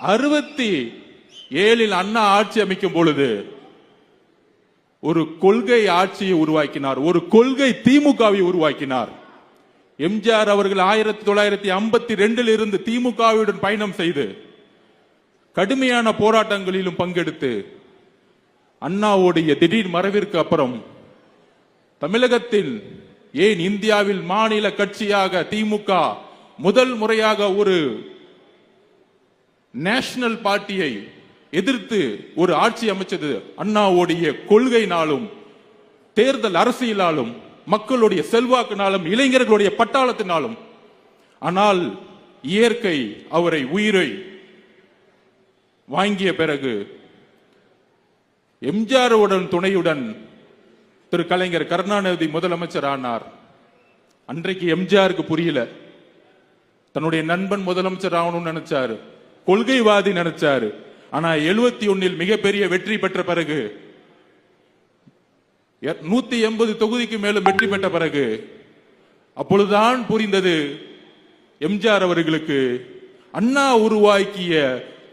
அறுபத்தி ஏழில் அண்ணா ஆட்சி அமைக்கும் பொழுது ஒரு கொள்கை ஆட்சியை உருவாக்கினார். ஒரு கொள்கை திமுகவை உருவாக்கினார். எம்ஜிஆர் அவர்கள் ஆயிரத்தி தொள்ளாயிரத்தி ஐம்பத்தி ரெண்டில் இருந்து திமுகவுடன் பயணம் செய்து கடுமையான போராட்டங்களிலும் பங்கெடுத்து அண்ணாவுடைய திடீர் மறைவிற்கு அப்புறம் தமிழகத்தில் ஏன் இந்தியாவில் மாநில கட்சியாக திமுக முதல் முறையாக ஒரு நேஷனல் பார்ட்டியை எதிர்த்து ஒரு ஆட்சி அமைச்சது அண்ணாவுடைய கொள்கையினாலும் தேர்தல் அரசியலாலும் மக்களுடைய செல்வாக்கினாலும் இளைஞர்களுடைய பட்டாளத்தினாலும். ஆனால் இயற்கை அவரை உயிரை வாங்கிய பிறகு எம்ஜிஆருடன் துணையுடன் திரு கலைஞர் கருணாநிதி முதலமைச்சர் ஆனார் அன்றைக்கு எம்ஜிஆருக்கு புரியல. தன்னுடைய நண்பன் முதலமைச்சர் ஆகணும்னு நினைச்சாரு. கொள்கைவாதி நினைச்சாரு. ஆனா எழுபத்தி ஒன்னில் மிகப்பெரிய வெற்றி பெற்ற பிறகு நூத்தி எண்பது தொகுதிக்கு மேலும் வெற்றி பெற்ற பிறகு அப்பொழுதுதான் புரிந்தது எம்ஜிஆர் அவர்களுக்கு அண்ணா உருவாக்கிய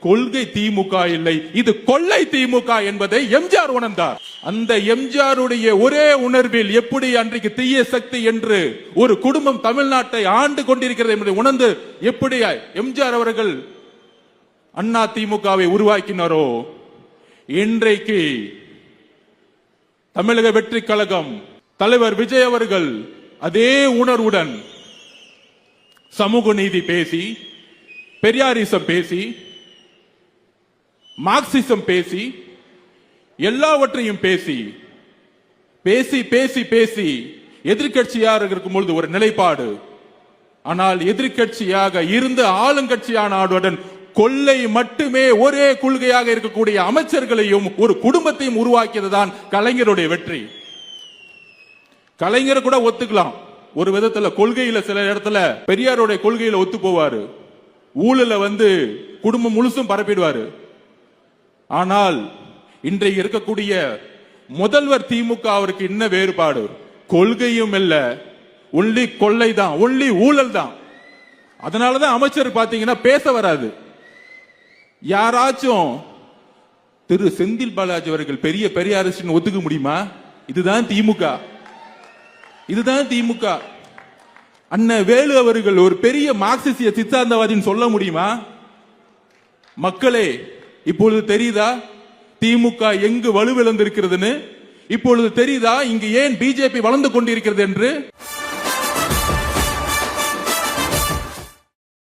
கொள்கை திமுக இல்லை இது கொள்ளை திமுக என்பதை எம்ஜிஆர் உணர்ந்தார். அந்த எம்ஜிஆருடைய ஒரே உணர்வில் எப்படி அன்றைக்கு தீய சக்தி என்று ஒரு குடும்பம் தமிழ்நாட்டை ஆண்டு கொண்டிருக்கிறது என்பதை உணர்ந்து எப்படி எம்ஜிஆர் அவர்கள் அண்ணா திமுகவை உருவாக்கினாரோ? இன்றைக்கு தமிழக வெற்றி கழகம் தலைவர் விஜய் அவர்கள் அதே உணர்வுடன் சமூக நீதி பேசி பெரியாரிசம் பேசி மார்க்சிசம் பேசி எல்லாவற்றையும் பேசி பேசி பேசி பேசி எதிர்கட்சியாக இருக்கும் பொழுது ஒரு நிலைப்பாடு. ஆனால் எதிர்கட்சியாக இருந்து ஆளுங்கட்சியான ஆளுடன் கொள்ளை மட்டுமே ஒரே கொள்கையாக இருக்கக்கூடிய அமைச்சர்களையும் ஒரு குடும்பத்தையும் உருவாக்கியதுதான் கலைஞருடைய வெற்றி. கலைஞர் கூட ஒத்துக்கலாம். ஒரு விதத்துல கொள்கையில சில இடத்துல பெரியாருடைய கொள்கையில ஒத்து போவாரு. ஊழல வந்து குடும்பம் முழுசும் பரப்பிடுவாரு. ஆனால் இன்றைக்கு இருக்கக்கூடிய முதல்வர் திமுக அவருக்கு என்ன வேறுபாடு. கொள்கையும் இல்ல. ஒன்லி கொள்ளை தான் ஒன்லி ஊழல் தான் அதனாலதான் அமைச்சர் பாத்தீங்கன்னா பேச வராது. யாராச்சும் திரு செந்தில் பாலாஜி அவர்கள் பெரிய பெரியாரிஸ்ட் ஒத்துக்க முடியுமா? இதுதான் திமுக. இதுதான் திமுக. அண்ணன் வேலு அவர்கள் ஒரு பெரிய மார்க்சிசிய சித்தாந்தவாதின்னு சொல்ல முடியுமா? மக்களே இப்பொழுது தெரியுதா? திமுக எங்கு வலுவிழந்திருக்கிறதுன்னு? இப்பொழுது தெரியுதா? இங்கு ஏன் பிஜேபி வளர்ந்து கொண்டிருக்கிறது என்று?